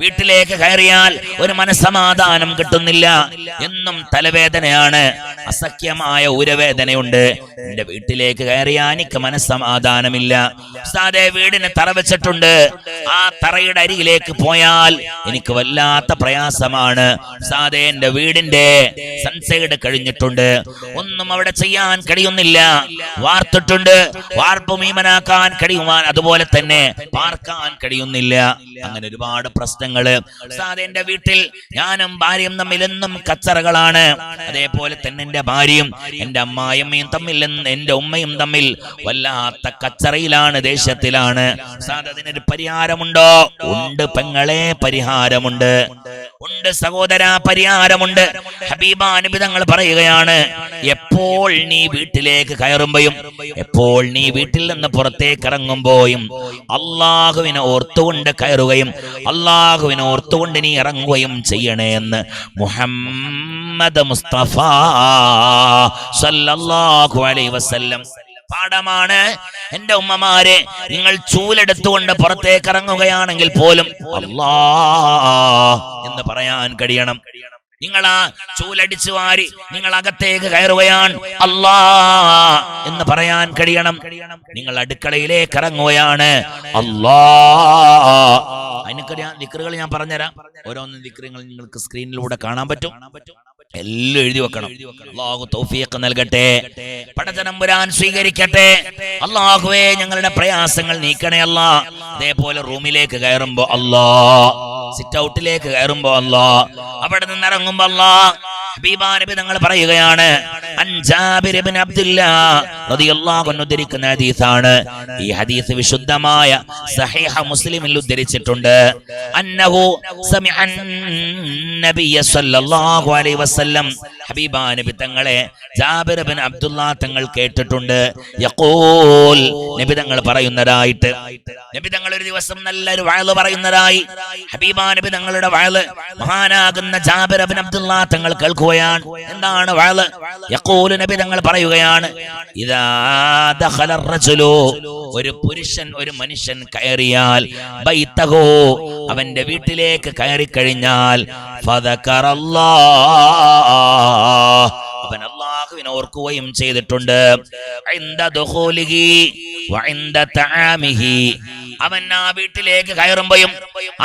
വീട്ടിലേക്ക് കയറിയാൽ ഒരു മനസ്സമാധാനം കിട്ടുന്നില്ല. എന്നും തലവേദനയാണ്. അസഖ്യമായ ഉരവേദനയുണ്ട് എന്റെ വീട്ടിലേക്ക് കയറിയാൽ എനിക്ക് മനസ്സമാധാനമില്ല. ഉസ്താദെ വീടിന് തറ വെച്ചിട്ടുണ്ട്. ആ തറയുടെ അരികിലേക്ക് പോയാൽ എനിക്ക് വല്ലാത്ത പ്രയാസമാണ്. ഉസ്താദെ എന്റെ വീടിന്റെ സൺസൈഡ് കഴിഞ്ഞിട്ടുണ്ട്. ഒന്നും അവിടെ ചെയ്യാൻ കഴിയുന്നില്ല. വാർത്തിട്ടുണ്ട്. വാർപ്പ് മീമനാക്കാൻ കഴിയുവാൻ അതുപോലെ തന്നെ പാർക്കാൻ കഴിയുന്നില്ല. അങ്ങനെ ഒരുപാട് പ്രശ്നങ്ങൾ ഉസ്താദെ എന്റെ വീട്ടിൽ ഞാനും ഭാര്യയും തമ്മിൽ എന്നും കച്ചറകളാണ്. അതേപോലെ തന്നെ എന്റെ ഭാര്യയും എന്റെ അമ്മായിയമ്മയും തമ്മിൽ എന്റെ ഉമ്മയും തമ്മിൽ വല്ലാത്ത കച്ചറയിലാണ് ദേശത്തിലാണ് ഉസ്താദ് അതിനൊരു പരിഹാരമുണ്ടോ? ഉണ്ട് പെങ്ങളെ പരിഹാരമുണ്ട്. ഉണ്ട് സഹോദര പരിഹാരമുണ്ട്. ഹബീബാനുബിതങ്ങൾ പറയുകയാണ് എപ്പോൾ നീ വീട്ടിലേക്ക് കയറുമ്പോയും എപ്പോൾ നീ വീട്ടിൽ നിന്ന് പുറത്തേക്ക് ഇറങ്ങുമ്പോഴും അള്ളാഹുവിനെ ഓർത്തുകൊണ്ട് കയറുകയും അള്ളാഹുവിനെ ഓർത്തുകൊണ്ട് നീ ഇറങ്ങുകയും ചെയ്യണേ എന്ന് മുഹമ്മദ് മുസ്തഫ സല്ലല്ലാഹു അലൈഹി വസല്ലം പാഠമാണ്. എന്റെ ഉമ്മമാരെ നിങ്ങൾ ചൂലെടുത്തുകൊണ്ട് പുറത്തേക്ക് ഇറങ്ങുകയാണെങ്കിൽ പോലും അല്ലാ എന്ന് പറയാൻ കഴിയണം. നിങ്ങൾ ആ ചൂലടിച്ചു വാരി നിങ്ങൾ അകത്തേക്ക് കയറുകയാണ്. അല്ലാ എന്ന് പറയാൻ കഴിയണം. നിങ്ങൾ അടുക്കളയിലേക്ക് ഇറങ്ങുകയാണ്. അല്ലാ. അതിനൊക്കെ ദിക്റുകൾ ഞാൻ പറഞ്ഞുതരാം. ഓരോന്നും ദിക്റുകൾ നിങ്ങൾക്ക് സ്ക്രീനിലൂടെ കാണാൻ പറ്റും. എല്ലാം എഴുതി വെക്കണം. അള്ളാഹു തൗഫീഖ് നൽകട്ടെ. പടച്ചതമ്പുരാൻ സ്വീകരിക്കട്ടെ. അള്ളാഹുവേ ഞങ്ങളുടെ പ്രയാസങ്ങൾ നീക്കണേ അല്ല. അതേപോലെ റൂമിലേക്ക് കയറുമ്പോ അല്ലാ. സിറ്റ് ഔട്ടിലേക്ക് കയറുമ്പോ അല്ലോ അവിടെ നിന്ന് ഇറങ്ങുമ്പോ അല്ലോ ഹബീബാനബി തങ്ങൾ പറയുകയാണ് ഉദ്ധരിക്കുന്ന ഹദീസാണ്. ഈ ഹദീസ് വിശുദ്ധമായ സഹീഹ മുസ്ലിമിൽ ഉദ്ധരിച്ചിട്ടുണ്ട്. അന്നഹു നബിയ സല്ലല്ലാഹു അലൈഹി വസല്ലം. ഹബീബാ നബി തങ്ങളെ ജാബിർ ഇബ്നു അബ്ദുല്ലാ തങ്ങൾ കേട്ടിട്ടുണ്ട്. യഖൂൽ നബി തങ്ങൾ പറയുന്നതായിട്ട്. നബി തങ്ങൾ ഒരു ദിവസം നല്ലൊരു വയൽ പറയുന്നതായി. ഹബീബാ നബി തങ്ങളുടെ വയൽ മഹാനാകുന്ന ജാബിർ ഇബ്നു അബ്ദുല്ലാ തങ്ങൾ കേൾക്കുകയാണ്. എന്താണ് വയൽ നബി തങ്ങൾ പറയുകയാണ് ഇദാ ദഖല റജുലു. ഒരു പുരുഷൻ ഒരു മനുഷ്യൻ കയറിയാൽ ബൈത്തകോ അവന്റെ വീട്ടിലേക്ക് കയറി കഴിഞ്ഞാൽ അവൻ അള്ളാഹുവിനെ ഓർക്കുകയും ചെയ്തിട്ടുണ്ട്. അവൻ ആ വീട്ടിലേക്ക് കയറുമ്പോയും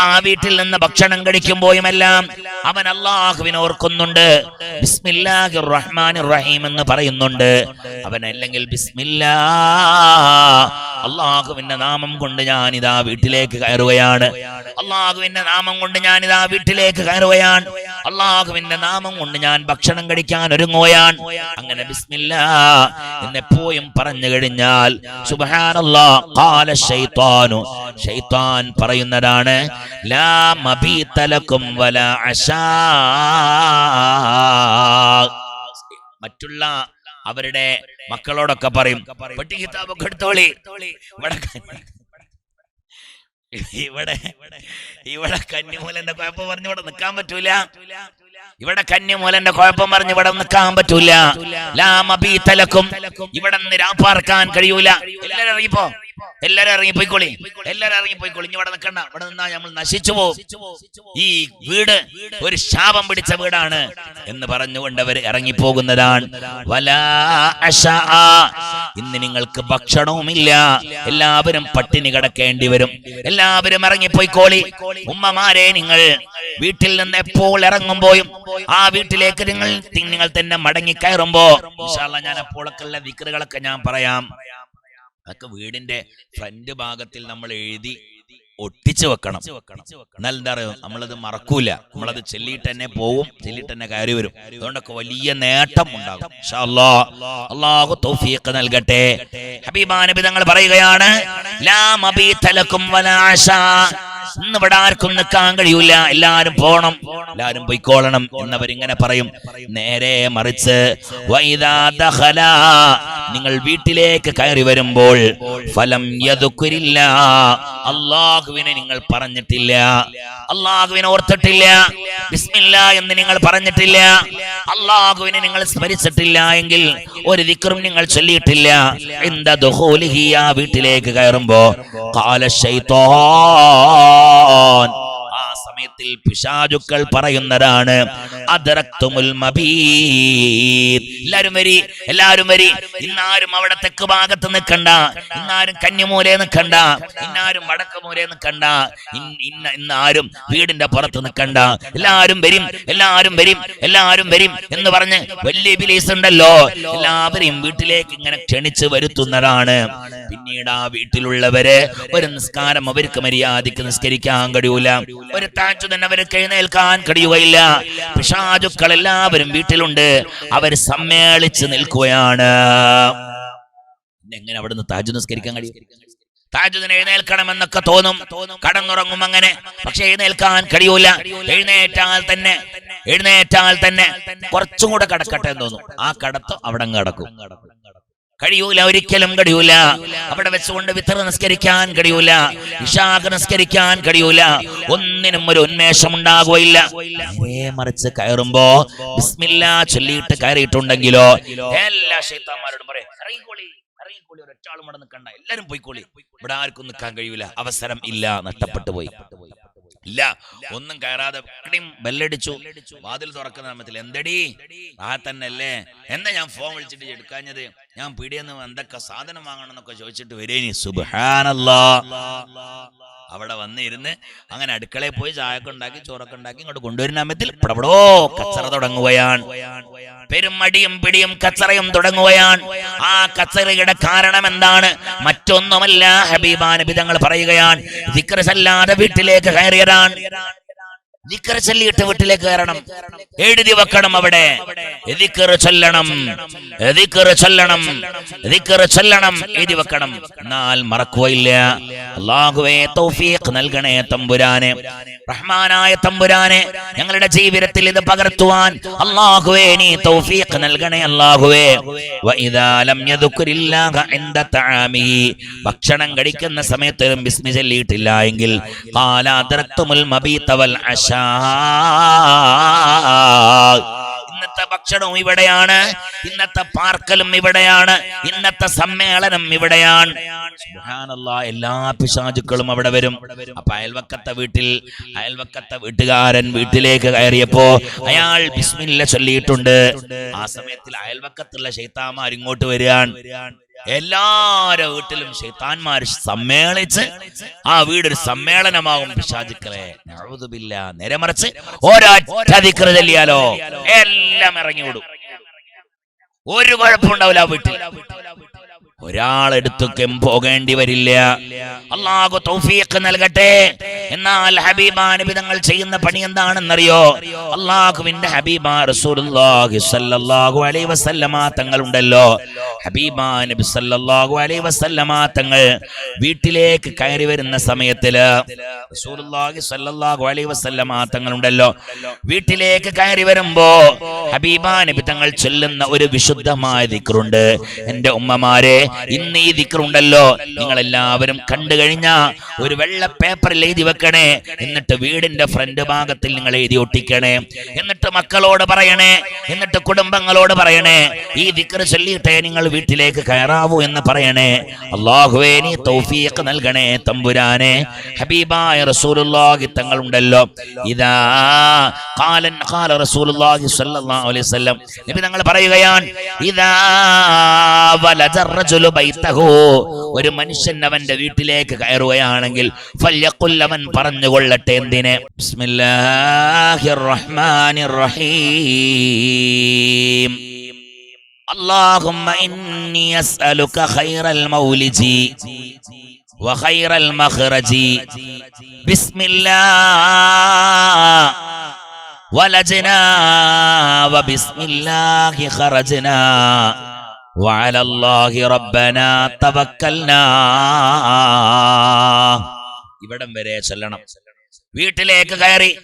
ആ വീട്ടിൽ നിന്ന് ഭക്ഷണം കഴിക്കുമ്പോഴും എല്ലാം അവൻ അള്ളാഹുവിനെ ഓർക്കുന്നുണ്ട്. ബിസ്മില്ലാഹി റഹ്മാൻ റഹീം എന്ന് പറയുന്നുണ്ട്. അവൻ അല്ലെങ്കിൽ ബിസ്മില്ലാ അള്ളാഹുവിന്റെ നാമം കൊണ്ട് ഞാൻ ഇതാ വീട്ടിലേക്ക് കയറുകയാണ്. അള്ളാഹുവിന്റെ നാമം കൊണ്ട് ഞാൻ ഇതാ വീട്ടിലേക്ക് കയറുകയാണ്. അള്ളാഹുവിന്റെ നാമം കൊണ്ട് ഞാൻ ഭക്ഷണം കഴിക്കാൻ ഒരുങ്ങുകയാൻ അങ്ങനെ ബിസ്മില്ല എന്നെപ്പോയും പറഞ്ഞു കഴിഞ്ഞാൽ സുബഹാനുള്ള കാലശൈത്താനു ശൈത്താൻ പറയുന്നതാണ് ലാ വലാ അശാ. മറ്റുള്ള അവരുടെ മക്കളോടൊക്കെ പറയും പെട്ടി കിതാബൊക്കെ എടുത്തോളി. ഇവിടെ ഇവിടെ ഇവിടെ കന്നിമൂലന്റെ കുഴപ്പം പറഞ്ഞ് ഇവിടെ നിൽക്കാൻ പറ്റൂല. ഇവിടെ കന്യമൂലന്റെ കുഴപ്പം പറഞ്ഞ് ഇവിടെ നിൽക്കാൻ പറ്റൂല. ലാമബീതലക്കും ഇവിടെ നിന്ന് രാപ്പാർക്കാൻ കഴിയൂല. എല്ലാരും ഇറങ്ങിപ്പോ എല്ലാരും ഇറങ്ങി പോയിക്കോളി എല്ലാരും ഇറങ്ങി പോയിക്കോളി ഇനി ഇവിടെ നിൽക്കണ്ട. ഇവിടെ നിന്നാ നമ്മൾ നശിച്ചു പോകും ഈ വീട് ഒരു ശാപം പിടിച്ച വീടാണ് എന്ന് പറഞ്ഞുകൊണ്ട് അവർ ഇറങ്ങിപ്പോകുന്നതാണ്. ഇന്ന് നിങ്ങൾക്ക് ഭക്ഷണവുമില്ല. എല്ലാവരും പട്ടിണി കിടക്കേണ്ടി വരും. എല്ലാവരും ഇറങ്ങിപ്പോയിക്കോളി. ഉമ്മമാരെ നിങ്ങൾ വീട്ടിൽ നിന്ന് എപ്പോൾ ഇറങ്ങുമ്പോയും ആ വീട്ടിലേക്ക് നിങ്ങൾ നിങ്ങൾ തന്നെ മടങ്ങി കയറുമ്പോ ഞാൻ അപ്പോഴൊക്കെയുള്ള വിക്രുകളൊക്കെ ഞാൻ പറയാം. അതൊക്കെ വീടിന്റെ ഫ്രണ്ട് ഭാഗത്തിൽ നമ്മൾ എഴുതി ഒട്ടിച്ചു വെക്കണം. എന്നാൽ എന്താ പറയുക നമ്മളത് മറക്കൂല. നമ്മളത് ചെല്ലിയിട്ട് തന്നെ പോവും ചെല്ലിയിട്ട് തന്നെ കയറി വരും. അതുകൊണ്ടൊക്കെ വലിയ നേട്ടം ഉണ്ടാകും. അള്ളാഹു തൗഫീഖ് നൽകട്ടെ. ഹബീബാനബി തങ്ങൾ പറയുകയാണ് ലാ മബീ തലക്കും വലാ അശാ. ഇന്ന് ഇവിടെ ആർക്കും നിൽക്കാൻ കഴിയൂല. എല്ലാരും പോണം. എല്ലാരും പൊയ്ക്കോളണം എന്നവരിങ്ങനെ പറയും. നേരെ മറിച്ച് നിങ്ങൾ വീട്ടിലേക്ക് കയറി വരുമ്പോൾ ഫലം യതുക്കുരില്ല അള്ളാഹുവിനെ നിങ്ങൾ പറഞ്ഞിട്ടില്ല. അള്ളാഹുവിനെ ഓർത്തിട്ടില്ല. ബിസ്മില്ല എന്ന് നിങ്ങൾ പറഞ്ഞിട്ടില്ല. അള്ളാഹുവിനെ നിങ്ങൾ സ്മരിച്ചിട്ടില്ല എങ്കിൽ ഒരു ദിക്റും നിങ്ങൾ ചൊല്ലിയിട്ടില്ല. എന്താ ദുഹോലിഹിയ വീട്ടിലേക്ക് കയറുമ്പോ കാല ആ സമയത്തിൽ പിശാചുക്കൾ പറയുന്നതാണ് അദറക്തുമുൽ മബീത്. എല്ലാരും വരി എല്ലാരും വരി. ഇന്നാരും അവിടെ തെക്ക് ഭാഗത്ത് നിൽക്കണ്ട ഇന്നാരും കന്നിമൂലെ നിൽക്കണ്ട ഇന്നാരും വടക്ക് മൂലെ നിൽക്കണ്ട ഇന്ന ഇന്ന ഇന്നാരും വീടിന്റെ പുറത്ത് നിൽക്കണ്ട. എല്ലാരും വരും എല്ലാരും വരും എല്ലാരും വരും എന്ന് പറഞ്ഞ് വലിയ ബിലീസ് ഉണ്ടല്ലോ. എല്ലാവരെയും വീട്ടിലേക്ക് ഇങ്ങനെ ക്ഷണിച്ച് വരുത്തുന്നതാണ്. പിന്നീട് ആ വീട്ടിലുള്ളവര് ഒരു നിസ്കാരം അവർക്ക് മര്യാദയ്ക്ക് നിസ്കരിക്കാൻ കഴിയൂല. ഒരു താച്ചു തന്നെ അവർക്ക് എഴുന്നേൽക്കാൻ കഴിയുകയില്ല. പിശാചുക്കൾ എല്ലാവരും വീട്ടിലുണ്ട്. അവർ സമ്മേളിച്ച് നിൽക്കുകയാണ്. എങ്ങനെ അവിടുന്ന് താജു നിസ്കരിക്കാൻ കഴിയും? താജുദിന് എഴുന്നേൽക്കണമെന്നൊക്കെ തോന്നും. കടന്നുറങ്ങും അങ്ങനെ. പക്ഷെ എഴുന്നേൽക്കാൻ കഴിയൂല. എഴുന്നേറ്റാൽ തന്നെ. എഴുന്നേറ്റാൽ തന്നെ. കുറച്ചും കൂടെ കടക്കട്ടെ എന്ന് തോന്നും. ആ കടത്തം അവിടെ കടക്കും കഴിയൂല ഒരിക്കലും കഴിയൂല. അവിടെ വെച്ചുകൊണ്ട് വിത്തർ നിസ്കരിക്കാൻ കഴിയൂല ഇഷാഖ് നിസ്കരിക്കാൻ കഴിയൂല ഒന്നിനും ഒരു ഉന്മേഷം ഉണ്ടാകുകയില്ല. മറിച്ച് കയറുമ്പോ ബിസ്മില്ല ചൊല്ലിയിട്ട് കയറിയിട്ടുണ്ടെങ്കിലോ എല്ലാ ഷെയ്ത്താന്മാരോടും പറയാം ഇറങ്ങിക്കോളി ഇറങ്ങിക്കോളി ഒരൊറ്റാളും ഇവിടെ എല്ലാരും പോയിക്കോളി. ഇവിടെ ആർക്കും നിൽക്കാൻ കഴിയൂല അവസരം ഇല്ല നഷ്ടപ്പെട്ടു പോയി. ഇല്ല. ഒന്നും കയറാതെ ബെല്ലടിച്ചു. വാതിൽ തുറക്കുന്ന സമയത്തിൽ എന്തടി? ആ തന്നെ അല്ലേ എന്താ ഞാൻ ഫോൺ വിളിച്ചിട്ട് എടുക്കാഞ്ഞത്? ഞാൻ പീടിയെന്ന് എന്തൊക്കെ സാധനം വാങ്ങണം എന്നൊക്കെ ചോദിച്ചിട്ട് വരേനി. സുബാനല്ലാ അവിടെ വന്നിരുന്ന് അങ്ങനെ അടുക്കളയിൽ പോയി ചായക്കെ ഉണ്ടാക്കി ചോറൊക്കെ ഉണ്ടാക്കി ഇങ്ങോട്ട് കൊണ്ടുവരുന്ന സമയത്തിൽ ഇപ്പടപടോ കച്ചറ തുടങ്ങുകയാണ്. പെരുമടിയും പിടിയും കച്ചറയും തുടങ്ങുകയാണ്. ആ കച്ചറയുടെ കാരണം എന്താണ്? മറ്റൊന്നുമല്ല ഹബീബാൻ നബി തങ്ങൾ പറയുകയാണ്. വിക്രസല്ലാതെ വീട്ടിലേക്ക് കയറിയതാണ്. ദിക്ർ ചൊല്ലിയിട്ട് വീട്ടിലേക്ക് കയറണം എഴുതി വെക്കണം അവിടെ. ചൊല്ലണം. ചൊല്ലണം. എഴുതി വെക്കണം. എന്നാൽ മറക്കുകയില്ല. തൗഫീഖ് നൽകണേ തമ്പുരാനെ. റഹ്മാനായ തമ്പുരാനെ ഞങ്ങളുടെ ജീവിതത്തിൽ ഇത് പകർത്തുവാൻ അള്ളാഹുവേ നീ തൗഫീഖ് നൽകണേ അള്ളാഹുവേ ഭക്ഷണം കഴിക്കുന്ന സമയത്ത് ബിസ്മി ചൊല്ലിയിട്ടില്ല എങ്കിൽ മബീത്തവൽ മബീത വൽ അശാ. ഇന്നത്തെ ഭക്ഷണവും ഇവിടെയാണ്. ഇന്നത്തെ പാർക്കലും ഇവിടെയാണ്. ഇന്നത്തെ സമ്മേളനം ഇവിടെയാണ്. എല്ലാ പിശാചുക്കളും അവിടെ വരും. അപ്പൊ അയൽവക്കത്തെ വീട്ടിൽ അയൽവക്കത്തെ വീട്ടുകാരൻ വീട്ടിലേക്ക് കയറിയപ്പോ അയാൾ ബിസ്മില്ല ചൊല്ലിയിട്ടുണ്ട്. ആ സമയത്തിൽ അയൽവക്കത്തുള്ള ശൈത്താമാർ ഇങ്ങോട്ട് വരികയാണ്. എല്ലാരുടെ വീട്ടിലും ശൈത്താന്മാർ സമ്മേളിച്ച് ആ വീടൊരു സമ്മേളനമാകും പിശാചുക്കളെ. നഅൂദുബില്ലാ. നേരെ മറിച്ച് എല്ലാം ഇറങ്ങി വിടും ഒരു കുഴപ്പമുണ്ടാവില്ല ആ വീട്ടിൽ. ഒരാളെടുത്തൊക്കെ പോകേണ്ടി വരില്ല. അള്ളാഹു തൗഫീഖ് നൽകട്ടെ. എന്നാൽ ഹബീബാനുബിതങ്ങൾ നബി തങ്ങൾ ചെയ്യുന്ന പണി എന്താണെന്നറിയോ? അള്ളാഹുവിന്റെ ഹബീബ റസൂലുള്ളാഹി സ്വല്ലല്ലാഹു അലൈഹി വസല്ലമ തങ്ങൾ ഉണ്ടല്ലോ നബി സല്ലല്ലാഹു അലൈഹി വസല്ലമ തങ്ങൾ വീട്ടിലേക്ക് കയറി വരുന്ന സമയത്തിൽ റസൂലുള്ളാഹി സല്ലല്ലാഹു അലൈഹി വസല്ലമ തങ്ങൾ ഉണ്ടല്ലോ വീട്ടിലേക്ക് കയറി വരുമ്പോ ഹബീബാ നബി തങ്ങൾ ചൊല്ലുന്ന ഒരു വിശുദ്ധമായ ദിക്റുണ്ട്. എന്റെ ഉമ്മമാരെ ഇന്ന് ഈ ദിക്റുണ്ടല്ലോ. നിങ്ങൾ എല്ലാവരും കണ്ടു കഴിഞ്ഞ ഒരു വെള്ള പേപ്പറിൽ എഴുതി വെക്കണേ. എന്നിട്ട് വീടിന്റെ ഫ്രണ്ട് ഭാഗത്തിൽ നിങ്ങൾ എഴുതി ഒട്ടിക്കണേ. എന്നിട്ട് മക്കളോട് പറയണേ. എന്നിട്ട് കുടുംബങ്ങളോട് പറയണേ. ഈ ദിക്റ് ചൊല്ലിയിട്ടേ നിങ്ങൾ വീട്ടിലേക്ക് കയറാവൂ എന്ന് പറയണേ. അള്ളാഹുവേ നീ തൗഫീഖ് നൽകണേ തമ്പുരാനെ. ഹബീബായ റസൂലുള്ളാഹി തങ്ങൾ ഉണ്ടല്ലോ ഇതാ ഖാലൻ ഖാല റസൂലുള്ളാഹി സ്വല്ലല്ലാഹു അലൈഹി വസല്ലം. നബി തങ്ങൾ പറയുകയാണ് ഇദാ വലദ റജുലു ബൈതഹു. ഒരു മനുഷ്യൻ അവന്റെ വീട്ടിലേക്ക് കയറുകയാണെങ്കിൽ ഫല്യഖുൽ പറഞ്ഞു കൊള്ളട്ടെ എന്തിനെ? ബിസ്മില്ലാഹിർ റഹ്മാനിർ റഹീം. اللهم إني أسألك خير المولج وخير المخرج بسم الله ولجنا وبسم الله خرجنا وعلى الله ربنا توكلنا ഇവിടം വരെ ചൊല്ലണം വീട്ടിലേക്ക് കയറി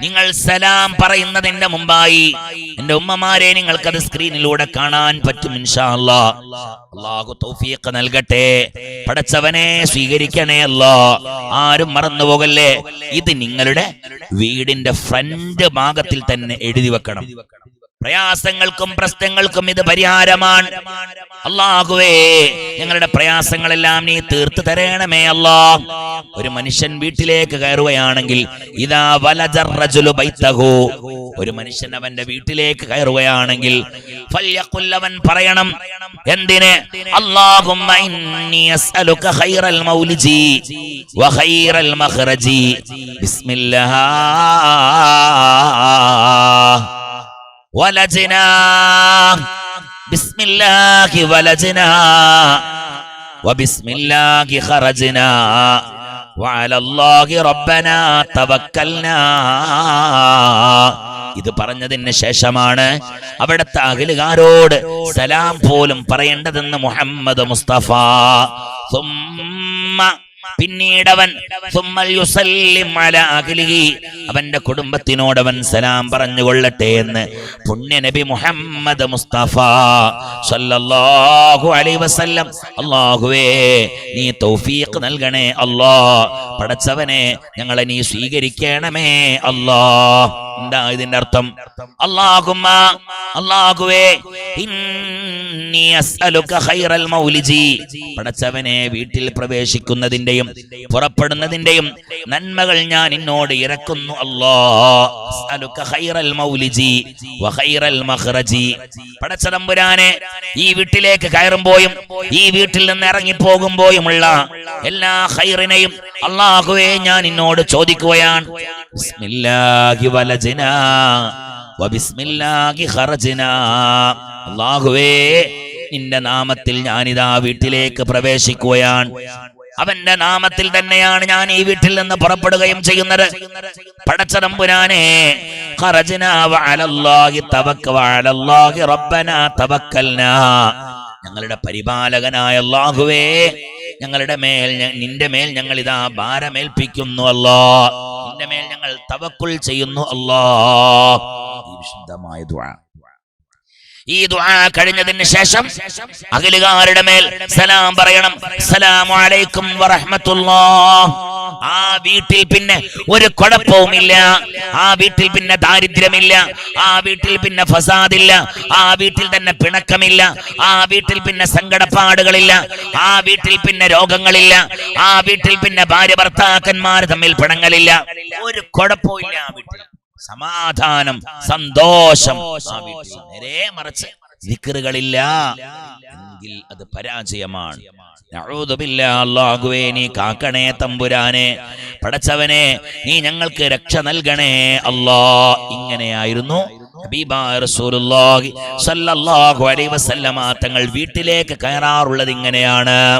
നിങ്ങൾ സലാം പറയുന്നതിന്റെ മുമ്പായി എന്റെ ഉമ്മമാരെ നിങ്ങൾക്കത് സ്ക്രീനിലൂടെ കാണാൻ പറ്റും തൗഫീഖ് നൽകട്ടെ. പടച്ചവനെ സ്വീകരിക്കണേ അല്ലോ. ആരും മറന്നു പോകല്ലേ? ഇത് നിങ്ങളുടെ വീടിന്റെ ഫ്രണ്ട് ഭാഗത്തിൽ തന്നെ എഴുതി വെക്കണം. പ്രയാസങ്ങൾക്കും പ്രശ്നങ്ങൾക്കും ഇത് പരിഹാരമാണ്. അല്ലാഹുവേ ഞങ്ങളുടെ പ്രയാസങ്ങളെല്ലാം നീ തീർത്തു തരണമേ അല്ലാ ഒരു മനുഷ്യൻ വീട്ടിലേക്ക് കയറുകയാണെങ്കിൽ ഇതാ വലജറജുലു ബൈത്തഹു ഒരു മനുഷ്യൻ അവന്റെ വീട്ടിലേക്ക് കയറുകയാണെങ്കിൽ ഫല്യഖുല്ലവൻ പറയണം. എന്തിനെ? അല്ലാഹുമ്മ ഇന്നി അസ്അലുക ഖൈറൽ മൗലിജി വഖൈറൽ മഖ്റജി. ولجنا بسم الله ولجنا وبسم الله خرجنا وعلى الله ربنا توكلنا ഇത് പറഞ്ഞതിന് ശേഷമാണ് അവിടുത്തെ അഖിലുകാരോട് സലാം പോലും പറയേണ്ടതെന്ന് മുഹമ്മദ് മുസ്തഫ സുമ്മ അവൻ. അവന്റെ കുടുംബത്തിനോട് അവൻ സലാം പറഞ്ഞുകൊള്ളട്ടെ എന്ന് പുണ്യ നബി മുഹമ്മദ് മുസ്തഫ സല്ലല്ലാഹു അലൈഹി വസല്ലം. അല്ലാഹുവേ നീ തൗഫീഖ് നൽകണേ അല്ലാ. പടച്ചവനെ ഞങ്ങളെ നീ സ്വീകരിക്കണമേ അല്ലാ. എന്താ ഇതിന്റെ അർത്ഥം? അല്ലാഹുമ്മ അല്ലാഹുവേ പടച്ചവനെ വീട്ടിൽ പ്രവേശിക്കുന്നതിന്റെയും പുറപ്പെടുന്നതിന്റെയും നന്മകൾ ഞാൻ നിന്നോട് ഇറക്കുന്നു പടച്ചതമ്പുരാനെ ഈ വീട്ടിലേക്ക് കയറുമ്പോയും ഈ വീട്ടിൽ നിന്ന് ഇറങ്ങിപ്പോകുമ്പോയുമുള്ള എല്ലാ ഹൈറിനെയും അള്ളാഹുവെ ഞാൻ നിന്നോട് ചോദിക്കുകയാണ്. അള്ളാഹുവേ നിന്റെ നാമത്തിൽ ഞാനിതാ വീട്ടിലേക്ക് പ്രവേശിക്കുകയാണ്. അവന്റെ നാമത്തിൽ തന്നെയാണ് ഞാൻ ഈ വീട്ടിൽ നിന്ന് പുറപ്പെടുകയും ചെയ്യുന്നത്. പടച്ചതമ്പുരാനെ ഞങ്ങളുടെ പരിപാലകനായ അല്ലാഹുവേ ഞങ്ങളുടെ മേൽ നിന്റെ മേൽ ഞങ്ങൾ ഇതാ ഭാരമേൽപ്പിക്കുന്നു അല്ലാ നിന്റെ മേൽ ഞങ്ങൾ തവക്കുൽ ചെയ്യുന്നു. അല്ലാ. ഈ വിശുദ്ധമായ ദുആ. ഈ ദുആ കഴിഞ്ഞതിന് ശേഷം അഖിലുകാരുടെ മേൽ സലാം പറയണം. സലാം അലൈക്കും വറഹ്മത്തുള്ളാഹ്. ആ വീട്ടിൽ പിന്നെ ഒരു കുഴപ്പവുമില്ല. ആ വീട്ടിൽ പിന്നെ ദാരിദ്ര്യമില്ല. ആ വീട്ടിൽ പിന്നെ ഫസാദില്ല. ആ വീട്ടിൽ തന്നെ പിണക്കമില്ല. ആ വീട്ടിൽ പിന്നെ സങ്കടപ്പാടുകളില്ല. ആ വീട്ടിൽ പിന്നെ രോഗങ്ങളില്ല. ആ വീട്ടിൽ പിന്നെ ഭാര്യ ഭർത്താക്കന്മാർ തമ്മിൽ പിണങ്ങലില്ല. ഒരു കുഴപ്പമില്ല ആ വീട്ടിൽ. സമാധാനം സന്തോഷം നേരെ മറിച്ച്. ദിക്റുകളില്ല എങ്കിൽ അത് പരാജയമാണ്. അള്ളാഹുവേ നീ കാക്കണേ തമ്പുരാനെ. പടച്ചവനെ നീ ഞങ്ങൾക്ക് രക്ഷ നൽകണേ. അല്ലാ ഇങ്ങനെയായിരുന്നു തങ്ങൾ വീട്ടിലേക്ക് കയറാറുള്ളത് ഇങ്ങനെയാണ്.